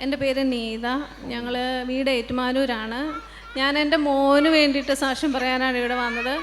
എന്റെ പേര് നീത. ഞങ്ങൾ വീട് ഏറ്റുമാനൂരാണ്. ഞാൻ എന്റെ മോന് വേണ്ടിയിട്ട് സാക്ഷ്യം പറയാനാണ് ഇവിടെ വന്നത്.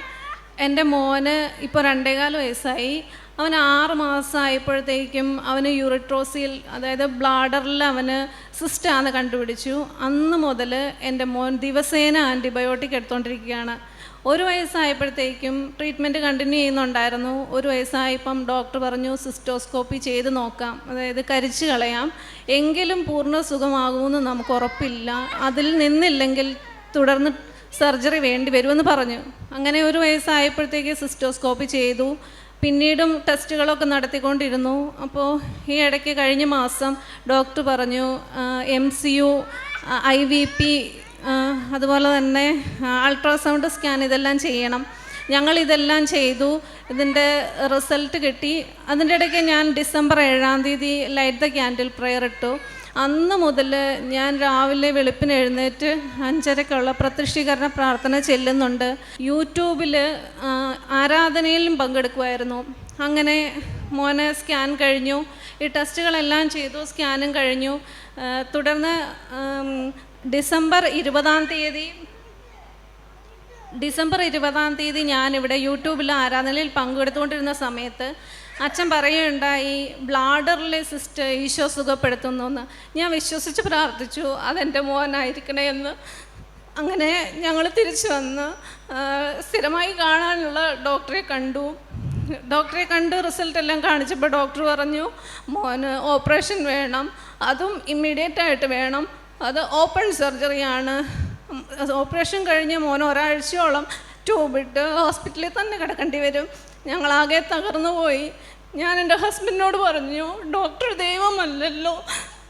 എന്റെ മോന് ഇപ്പോൾ രണ്ടേകാൽ വയസ്സായി. അവൻ ആറ് മാസമായപ്പോഴത്തേക്കും അവന് യൂറിട്രോസിയിൽ അതായത് ബ്ലാഡറിൽ അവന് സിസ്റ്റാന്ന് കണ്ടുപിടിച്ചു. അന്ന് മുതൽ എന്റെ മോൻ ദിവസേന ആന്റിബയോട്ടിക് എടുത്തുകൊണ്ടിരിക്കുകയാണ് ഒരു വയസ്സായപ്പോഴത്തേക്കും ട്രീറ്റ്മെന്റ് കണ്ടിന്യൂ ചെയ്യുന്നുണ്ടായിരുന്നു. ഒരു വയസ്സായപ്പം ഡോക്ടർ പറഞ്ഞു സിസ്റ്റോസ്കോപ്പി ചെയ്ത് നോക്കാം അതായത് കരിച്ചു കളയാം. എങ്കിലും പൂർണ സുഖമാകുമെന്ന് നമുക്ക് ഉറപ്പില്ല. അതിൽ നിന്നില്ലെങ്കിൽ തുടർന്ന് സർജറി വേണ്ടി വരുമെന്ന് പറഞ്ഞു. അങ്ങനെ ഒരു വയസ്സായപ്പോഴത്തേക്ക് സിസ്റ്റോസ്കോപ്പി ചെയ്തു. പിന്നീടും ടെസ്റ്റുകളൊക്കെ നടത്തിക്കൊണ്ടിരുന്നു. അപ്പോൾ ഈ ഇടയ്ക്ക് കഴിഞ്ഞ മാസം ഡോക്ടർ പറഞ്ഞു M C U I V P അതുപോലെ തന്നെ അൾട്രാസൗണ്ട് സ്കാൻ ഇതെല്ലാം ചെയ്യണം. ഞങ്ങൾ ഇതെല്ലാം ചെയ്തു. ഇതിന്റെ റിസൾട്ട് കിട്ടി. അതിന്റെ ഇടയ്ക്ക് ഞാൻ ഡിസംബർ ഏഴാം തീയതി ലൈറ്റ് ദ ക്യാൻഡിൽ പ്രെയർ ഇട്ടു അന്ന് മുതൽ ഞാൻ രാവിലെ വെളുപ്പിന് എഴുന്നേറ്റ് അഞ്ചരക്കുള്ള പ്രത്യക്ഷീകരണ പ്രാർത്ഥന ചെല്ലുന്നുണ്ട്. യൂട്യൂബിൽ ആരാധനയിലും പങ്കെടുക്കുമായിരുന്നു അങ്ങനെ മോനെ സ്കാൻ കഴിഞ്ഞു. ഈ ടെസ്റ്റുകളെല്ലാം ചെയ്തു സ്കാനും കഴിഞ്ഞു. തുടർന്ന് ഡിസംബർ ഇരുപതാം തീയതി ഡിസംബർ ഇരുപതാം തീയതി ഞാനിവിടെ യൂട്യൂബിൽ ആരാധനയിൽ പങ്കെടുത്തുകൊണ്ടിരുന്ന സമയത്ത് അച്ഛൻ പറയുകയുണ്ടായി ബ്ലാഡറിലെ സിസ്റ്റ് ഈശോ സുഖപ്പെടുത്തുന്നു എന്ന് ഞാൻ വിശ്വസിച്ച് പ്രാർത്ഥിച്ചു അതെന്റെ മോനായിരിക്കണേ എന്ന്. അങ്ങനെ ഞങ്ങൾ തിരിച്ചു വന്ന് സ്ഥിരമായി കാണാനുള്ള ഡോക്ടറെ കണ്ടു. ഡോക്ടറെ കണ്ട് റിസൾട്ട് എല്ലാം കാണിച്ചപ്പോൾ ഡോക്ടർ പറഞ്ഞു മോന് ഓപ്പറേഷൻ വേണം അതും ഇമ്മീഡിയറ്റ് ആയിട്ട് വേണം അത് ഓപ്പൺ സർജറിയാണ് ഓപ്പറേഷൻ കഴിഞ്ഞ് മോൻ ഒരാഴ്ചയോളം ട്യൂബിട്ട് ഹോസ്പിറ്റലിൽ തന്നെ കിടക്കേണ്ടി വരും. ഞങ്ങളാകെ തകർന്നു പോയി. ഞാൻ എന്റെ ഹസ്ബൻഡിനോട് പറഞ്ഞു ഡോക്ടർ ദൈവമല്ലല്ലോ.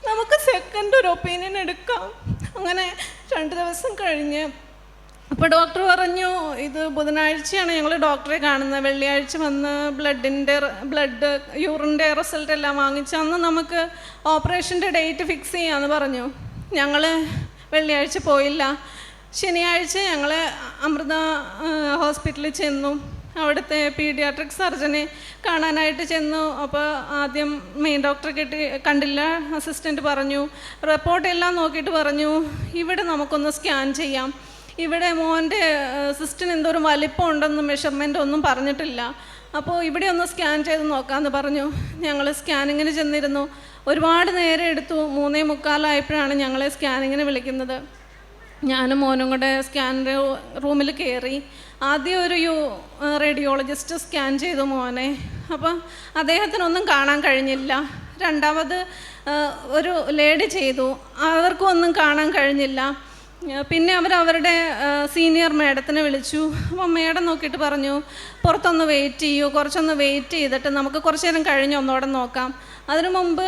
നമുക്ക് സെക്കൻഡ് ഒരു ഒപ്പീനിയൻ എടുക്കാം. അങ്ങനെ രണ്ട് ദിവസം കഴിഞ്ഞ് അപ്പോൾ ഡോക്ടർ പറഞ്ഞു ഇത് ബുധനാഴ്ചയാണ് ഞങ്ങൾ ഡോക്ടറെ കാണുന്നത്. വെള്ളിയാഴ്ച വന്ന് ബ്ലഡിന്റെ ബ്ലഡ് യൂറിന്റെ റിസൾട്ട് എല്ലാം വാങ്ങിച്ച് അന്ന് നമുക്ക് ഓപ്പറേഷന്റെ ഡേറ്റ് ഫിക്സ് ചെയ്യാമെന്ന് പറഞ്ഞു. ഞങ്ങൾ വെള്ളിയാഴ്ച പോയില്ല. ശനിയാഴ്ച ഞങ്ങൾ അമൃത ഹോസ്പിറ്റലിൽ ചെന്നു. അവിടുത്തെ പീഡിയാട്രിക് സർജനെ കാണാനായിട്ട് ചെന്നു. അപ്പോൾ ആദ്യം മെയിൻ ഡോക്ടറെ കിട്ടി കണ്ടില്ല അസിസ്റ്റന്റ് പറഞ്ഞു റിപ്പോർട്ട് എല്ലാം നോക്കിയിട്ട് പറഞ്ഞു ഇവിടെ നമുക്കൊന്ന് സ്കാൻ ചെയ്യാം. ഇവിടെ മോന്റെ സിസ്റ്റിന് എന്തോ ഒരു വലിപ്പം ഉണ്ടെന്ന് മെഷർമെന്റ് ഒന്നും പറഞ്ഞിട്ടില്ല. അപ്പോൾ ഇവിടെ ഒന്ന് സ്കാൻ ചെയ്ത് നോക്കാമെന്ന് പറഞ്ഞു. ഞങ്ങൾ സ്കാനിങ്ങിന് ചെന്നിരുന്നു. ഒരുപാട് നേരം എടുത്തു. മൂന്നേ മുക്കാലായപ്പോഴാണ് ഞങ്ങളെ സ്കാനിങ്ങിന് വിളിക്കുന്നത്. ഞാനും മോനും കൂടെ സ്കാൻ റൂമിൽ കയറി ആദ്യം ഒരു യു റേഡിയോളജിസ്റ്റ് സ്കാൻ ചെയ്തു മോനെ. അപ്പം അദ്ദേഹത്തിനൊന്നും കാണാൻ കഴിഞ്ഞില്ല. രണ്ടാമത് ഒരു ലേഡി ചെയ്തു. അവർക്കും ഒന്നും കാണാൻ കഴിഞ്ഞില്ല. പിന്നെ അവർ അവരുടെ സീനിയർ മേഡത്തിനെ വിളിച്ചു. അപ്പം മേഡം നോക്കിയിട്ട് പറഞ്ഞു പുറത്തൊന്ന് വെയിറ്റ് ചെയ്യൂ. കുറച്ചൊന്ന് വെയിറ്റ് ചെയ്തിട്ട് നമുക്ക് കുറച്ച് നേരം കഴിഞ്ഞ് ഒന്നുകൂടെ നോക്കാം. അതിനു മുമ്പ്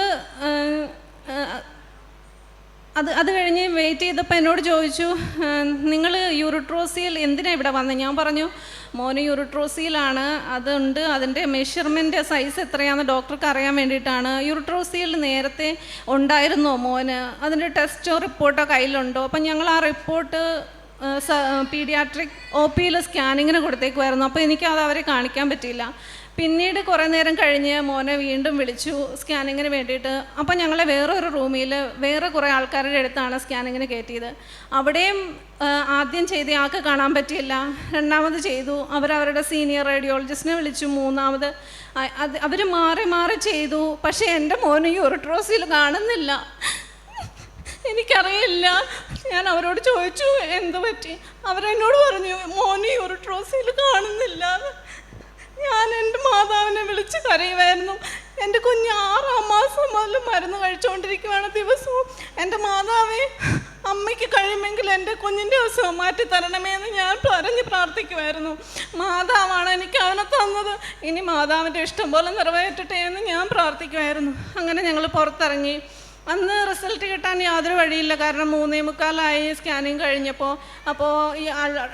അത് അത് കഴിഞ്ഞ് വെയിറ്റ് ചെയ്തപ്പോൾ എന്നോട് ചോദിച്ചു നിങ്ങൾ യൂറിട്രോസിയിൽ എന്തിനാണ് ഇവിടെ വന്നത് ഞാൻ പറഞ്ഞു മോന് യൂറിട്രോസിയിലാണ് അതുണ്ട് അതിന്റെ മെഷർമെന്റ് സൈസ് എത്രയാണെന്ന് ഡോക്ടർക്ക് അറിയാൻ വേണ്ടിയിട്ടാണ്. യൂറിട്രോസിയിൽ നേരത്തെ ഉണ്ടായിരുന്നോ മോന്? അതിന്റെ ടെസ്റ്റോ റിപ്പോർട്ടോ കയ്യിലുണ്ടോ? അപ്പം ഞങ്ങൾ ആ റിപ്പോർട്ട് പീഡിയാട്രിക് ഒ പിയിൽ സ്കാനിങ്ങിന് കൊടുത്തേക്കുമായിരുന്നു അപ്പോൾ എനിക്കത് അവരെ കാണിക്കാൻ പറ്റിയില്ല. പിന്നീട് കുറേ നേരം കഴിഞ്ഞ് മോനെ വീണ്ടും വിളിച്ചു സ്കാനിങ്ങിന് വേണ്ടിയിട്ട്. അപ്പോൾ ഞങ്ങളെ വേറൊരു റൂമിൽ വേറെ കുറേ ആൾക്കാരുടെ അടുത്താണ് സ്കാനിങ്ങിന് കയറ്റിയത്. അവിടെയും ആദ്യം ചെയ്ത ആൾക്ക് കാണാൻ പറ്റിയില്ല. രണ്ടാമത് ചെയ്തു. അവരവരുടെ സീനിയർ റേഡിയോളജിസ്റ്റിനെ വിളിച്ചു. മൂന്നാമത് അത് അവർ മാറി മാറി ചെയ്തു. പക്ഷേ എന്റെ മോന് യൂറിട്രോസിൽ കാണുന്നില്ല. എനിക്കറിയില്ല. ഞാൻ അവരോട് ചോദിച്ചു എന്ത് പറ്റി? അവരെന്നോട് പറഞ്ഞു മോനി ഒരു യൂറിട്രോസിൽ കാണുന്നില്ല. ഞാൻ എന്റെ മാതാവിനെ വിളിച്ച് കരയുമായിരുന്നു എന്റെ കുഞ്ഞ് ആറാം മാസം മുതൽ മരുന്ന് കഴിച്ചുകൊണ്ടിരിക്കുകയാണ് ദിവസവും. എന്റെ മാതാവേ അമ്മയ്ക്ക് കഴിയുമെങ്കിൽ എന്റെ കുഞ്ഞിന്റെ അസുഖം മാറ്റി തരണമേ എന്ന് ഞാൻ പറഞ്ഞ് പ്രാർത്ഥിക്കുമായിരുന്നു മാതാവാണ് എനിക്ക് അവനെ തന്നത്. ഇനി മാതാവിന്റെ ഇഷ്ടം പോലെ നിറവേറ്റട്ടെ എന്ന് ഞാൻ പ്രാർത്ഥിക്കുമായിരുന്നു അങ്ങനെ ഞങ്ങൾ പുറത്തിറങ്ങി. അന്ന് റിസൾട്ട് കിട്ടാൻ യാതൊരു വഴിയില്ല. കാരണം മൂന്നേ മുക്കാലായി സ്കാനിങ് കഴിഞ്ഞപ്പോൾ അപ്പോൾ ഈ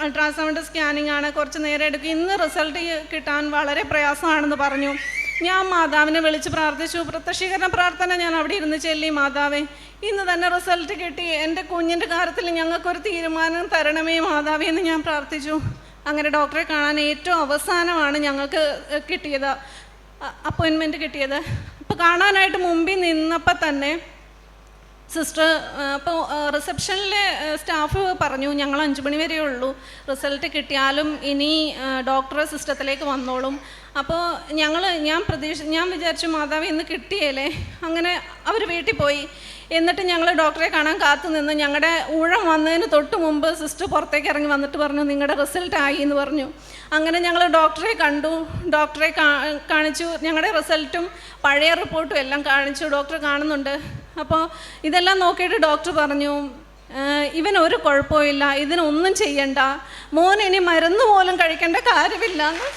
അൾട്രാസൗണ്ട് സ്കാനിങ് ആണ് കുറച്ച് നേരം എടുക്കും. ഇന്ന് റിസൾട്ട് കിട്ടാൻ വളരെ പ്രയാസമാണെന്ന് പറഞ്ഞു. ഞാൻ മാതാവിനെ വിളിച്ച് പ്രാർത്ഥിച്ചു. പ്രത്യക്ഷീകരണ പ്രാർത്ഥന ഞാൻ അവിടെ ഇരുന്ന് ചെല്ലി. മാതാവേ ഇന്ന് തന്നെ റിസൾട്ട് കിട്ടി. എന്റെ കുഞ്ഞിന്റെ കാര്യത്തിൽ ഞങ്ങൾക്കൊരു തീരുമാനം തരണമേ മാതാവേ എന്ന് ഞാൻ പ്രാർത്ഥിച്ചു. അങ്ങനെ ഡോക്ടറെ കാണാൻ ഏറ്റവും അവസാനമാണ് ഞങ്ങൾക്ക് കിട്ടിയത്. അപ്പോയിൻമെന്റ് കിട്ടിയത്. അപ്പോൾ കാണാനായിട്ട് മുമ്പിൽ നിന്നപ്പോൾ തന്നെ സിസ്റ്റർ അപ്പോൾ റിസപ്ഷനിലെ സ്റ്റാഫ് പറഞ്ഞു ഞങ്ങൾ അഞ്ച് മണി വരെ ഉള്ളൂ. റിസൾട്ട് കിട്ടിയാലും ഇനി ഡോക്ടറെ സിസ്റ്റത്തിലേക്ക് വന്നോളും. അപ്പോൾ ഞങ്ങൾ ഞാൻ പ്രതീക്ഷ ഞാൻ വിചാരിച്ചു മാതാവ് ഇന്ന് കിട്ടിയേലേ. അങ്ങനെ അവർ വീട്ടിൽ പോയി. എന്നിട്ട് ഞങ്ങൾ ഡോക്ടറെ കാണാൻ കാത്തു നിന്ന് ഞങ്ങളുടെ ഊഴം വന്നതിന് തൊട്ട് മുമ്പ് സിസ്റ്റർ പുറത്തേക്ക് ഇറങ്ങി വന്നിട്ട് പറഞ്ഞു നിങ്ങളുടെ റിസൾട്ട് ആയി എന്ന് പറഞ്ഞു. അങ്ങനെ ഞങ്ങൾ ഡോക്ടറെ കണ്ടു. ഡോക്ടറെ കാണിച്ചു. ഞങ്ങളുടെ റിസൾട്ടും പഴയ റിപ്പോർട്ടും എല്ലാം കാണിച്ചു. ഡോക്ടർ കാണുന്നുണ്ട്. അപ്പോൾ ഇതെല്ലാം നോക്കിയിട്ട് ഡോക്ടർ പറഞ്ഞു ഇവൻ ഒരു കുഴപ്പമില്ല ഇതിനൊന്നും ചെയ്യണ്ട മോൻ ഇനി മരുന്ന് പോലും കഴിക്കേണ്ട കാര്യമില്ല. എന്ന്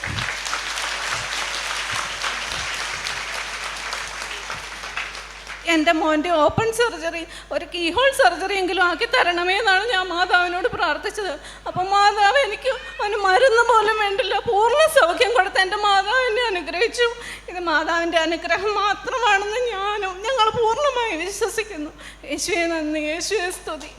എന്റെ മോന്റെ ഓപ്പൺ സർജറി ഒരു കീഹോൾ സർജറി എങ്കിലും ആക്കി തരണമേ എന്നാണ് ഞാൻ മാതാവിനോട് പ്രാർത്ഥിച്ചത്. അപ്പം മാതാവ് എനിക്ക് അവന് മരുന്ന് പോലും വേണ്ടില്ല പൂർണ സൗഖ്യം കൊടുത്ത് എന്റെ മാതാവ് അനുഗ്രഹിച്ചു. ഇത് മാതാവിന്റെ അനുഗ്രഹം മാത്രമാണെന്ന് ഞാനും ഞങ്ങൾ പൂർണമായി വിശ്വസിക്കുന്നു. യേശുവെ നന്ദി. യേശുവെ സ്തുതി.